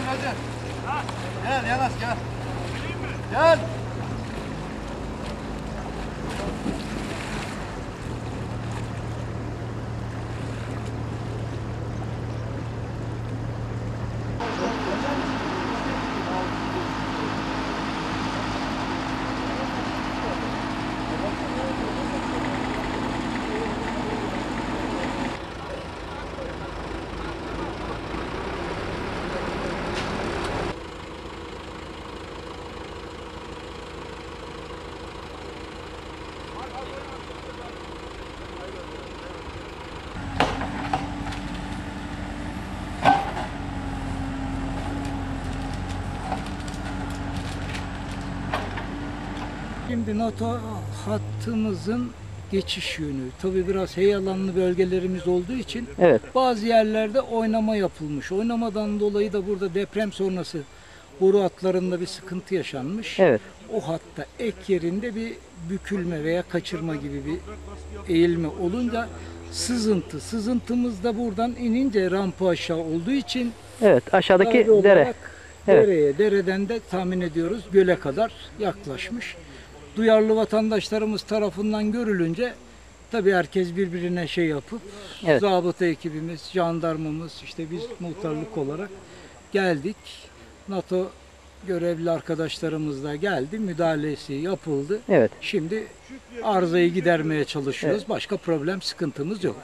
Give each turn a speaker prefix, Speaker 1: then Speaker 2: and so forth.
Speaker 1: Gel hadi. Gel Yanaş gel. Gel.
Speaker 2: Şimdi NATO hattımızın geçiş yönü. Tabii biraz heyelanlı bölgelerimiz olduğu için
Speaker 3: Evet.
Speaker 2: bazı yerlerde oynama yapılmış. Oynamadan dolayı da burada deprem sonrası boru hatlarında bir sıkıntı yaşanmış.
Speaker 3: Evet.
Speaker 2: O hatta ek yerinde bir bükülme veya kaçırma gibi bir eğilme olunca sızıntı. Sızıntımız da buradan inince rampa aşağı olduğu için
Speaker 3: Evet. Aşağıdaki dere.
Speaker 2: olarak
Speaker 3: Evet.
Speaker 2: Dereye, dereden de tahmin ediyoruz göle kadar yaklaşmış. Duyarlı vatandaşlarımız tarafından görülünce tabii herkes birbirine şey yapıp
Speaker 3: Evet.
Speaker 2: zabıta ekibimiz, jandarmamız işte biz muhtarlık olarak geldik. NATO görevli arkadaşlarımız da geldi. Müdahalesi yapıldı.
Speaker 3: Evet.
Speaker 2: Şimdi arızayı gidermeye çalışıyoruz. Başka problem, sıkıntımız yok.